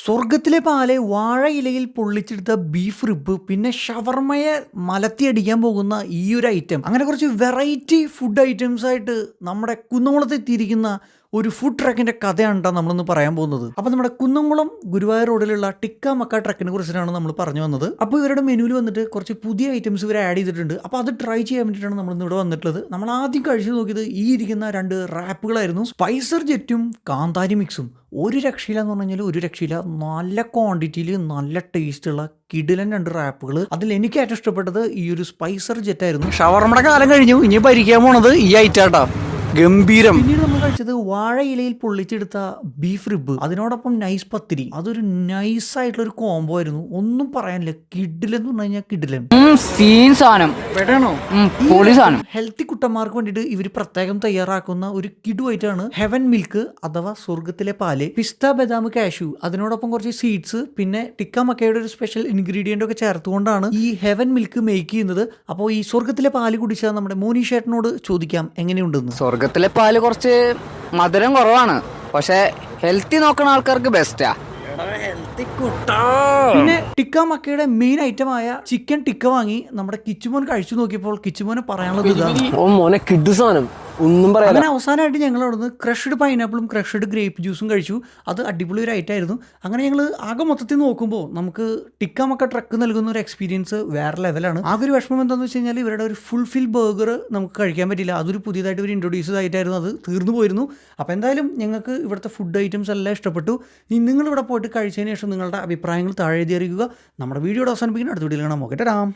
സ്വർഗത്തിലെ പാലെ വാഴയിലയിൽ പൊള്ളിച്ചെടുത്ത ബീഫ് റിബ് പിന്നെ ഷവർമയെ മലത്തിയടിക്കാൻ പോകുന്ന ഈ ഒരു ഐറ്റം അങ്ങനെ കുറച്ച് വെറൈറ്റി ഫുഡ് ഐറ്റംസ് ആയിട്ട് നമ്മുടെ കുന്നംകുളത്ത് എത്തിയിരിക്കുന്ന ഒരു ഫുഡ് ട്രക്കിന്റെ കഥയാണ് നമ്മളൊന്ന് പറയാൻ പോകുന്നത്. അപ്പോൾ നമ്മുടെ കുന്നംകുളം ഗുരുവായൂർ റോഡിലുള്ള ടിക്ക മക്ക ട്രക്കിനെ കുറിച്ചിട്ടാണ് നമ്മൾ പറഞ്ഞു വന്നത്. അപ്പോൾ ഇവരുടെ മെനുവിൽ വന്നിട്ട് കുറച്ച് പുതിയ ഐറ്റംസ് ഇവർ ആഡ് ചെയ്തിട്ടുണ്ട്. അപ്പോൾ അത് ട്രൈ ചെയ്യാൻ വേണ്ടിയിട്ടാണ് നമ്മൾ ഇവിടെ വന്നിട്ടുള്ളത്. നമ്മൾ ആദ്യം കഴിച്ചു നോക്കിയത് ഈ ഇരിക്കുന്ന രണ്ട് റാപ്പുകളായിരുന്നു സ്പൈസർ ജെറ്റും കാന്താരി മിക്സും ഒരു രക്ഷയില്ല എന്ന് പറഞ്ഞു കഴിഞ്ഞാൽ ഒരു രക്ഷയില്ല നല്ല ക്വാണ്ടിറ്റിയിൽ നല്ല ടേസ്റ്റുള്ള കിടിലൻ രണ്ട് റാപ്പുകൾ അതിൽ എനിക്ക് ഏറ്റവും ഇഷ്ടപ്പെട്ടത് ഈ ഒരു സ്പൈസർ ജെറ്റ് ആയിരുന്നു. ഷവർമ്മയുടെ കാലം കഴിഞ്ഞു. ഇനി ഭരിക്കാൻ പോണത് ഈ ഐറ്റാട്ടാ ഗംഭീരം. പിന്നീട് നമ്മൾ കഴിച്ചത് വാഴയിലയിൽ പൊള്ളിച്ചെടുത്ത ബീഫ് റിബ് അതിനോടൊപ്പം നൈസ് പത്തിരി. അതൊരു നൈസ് ആയിട്ടുള്ള ഒരു കോംബോ ആയിരുന്നു. ഒന്നും പറയാനില്ല. കിഡിലെന്ന് പറഞ്ഞു കഴിഞ്ഞാൽ കിഡിലൻ ഉം, സീൻ സാധനം. പൊളി സാധനം. ഹെൽത്തി കുട്ടന്മാർക്ക് വേണ്ടിയിട്ട് ഇവർ പ്രത്യേകം തയ്യാറാക്കുന്ന ഒരു കിടുവായിട്ടാണ് ഹെവൻ മിൽക്ക് അഥവാ സ്വർഗത്തിലെ പാൽ പിസ്ത ബദാം കാഷ്യു അതിനോടൊപ്പം കുറച്ച് സീഡ്സ് പിന്നെ ടിക്ക മക്കയുടെ ഒരു സ്പെഷ്യൽ ഇൻഗ്രീഡിയന്റ് ഒക്കെ ചേർത്തുകൊണ്ടാണ് ഈ ഹെവൻ മിൽക്ക് മേക്ക് ചെയ്യുന്നത്. അപ്പോൾ ഈ സ്വർഗത്തിലെ പാൽ കുടിച്ചാൽ നമ്മുടെ മോനി ചേട്ടനോട് ചോദിക്കാം എങ്ങനെയുണ്ടെന്ന്? സ്വർഗത്തിലെ പാൽ കുറച്ച് മധുരം കുറവാണ്. പക്ഷെ ഹെൽത്തി നോക്കുന്ന ആൾക്കാർക്ക് ബെസ്റ്റാ പിന്നെ ടിക്ക മക്കയുടെ മെയിൻ ഐറ്റമായ ചിക്കൻ ടിക്ക വാങ്ങി നമ്മുടെ കിച്ചുമോൻ കഴിച്ചു നോക്കിയപ്പോൾ കിച്ചുമോനെ പറയാനുള്ളത് ഇതാണ്. ഓ മോനെ കിഡു സാധനം. ഒന്നും പറയാൻ അങ്ങനെ അവസാനമായിട്ട് ഞങ്ങൾ അവിടുന്ന് ക്രഷ്ഡ് പൈനാപ്പിളും ക്രഷ്ഡ് ഗ്രേപ്പ് ജ്യൂസും കഴിച്ചു. അത് അടിപൊളി ഒരു ഐറ്റം ആയിരുന്നു. അങ്ങനെ ഞങ്ങൾ ആകെ മൊത്തത്തിൽ നോക്കുമ്പോൾ നമുക്ക് ടിക്കാമൊക്കെ ട്രക്ക് നൽകുന്ന ഒരു എക്സ്പീരിയൻസ് വേറെ ലെവലാണ് ആകെ ഒരു വിഷമം എന്താണെന്ന് വെച്ച് കഴിഞ്ഞാൽ ഇവരുടെ ഒരു ഫുൾഫിൽ ബർഗർ നമുക്ക് കഴിക്കാൻ പറ്റില്ല. അതൊരു പുതിയതായിട്ട് ഒരു ഇൻട്രൊഡ്യൂസ് ആയിട്ടായിരുന്നു അത് തീർന്നു പോയിരുന്നു. അപ്പോൾ എന്തായാലും ഞങ്ങൾക്ക് ഇവിടുത്തെ ഫുഡ് ഐറ്റംസ് എല്ലാം ഇഷ്ടപ്പെട്ടു. ഇനി നിങ്ങൾ ഇവിടെ പോയിട്ട് കഴിച്ചതിന് ശേഷം നിങ്ങളുടെ അഭിപ്രായങ്ങൾ താഴെ എഴുതി അറിയിക്കുക. നമ്മുടെ വീഡിയോ അവസാനിപ്പിക്കുന്ന. അടുത്ത വീഡിയോയിൽ കാണാം. ഓക്കെ രാം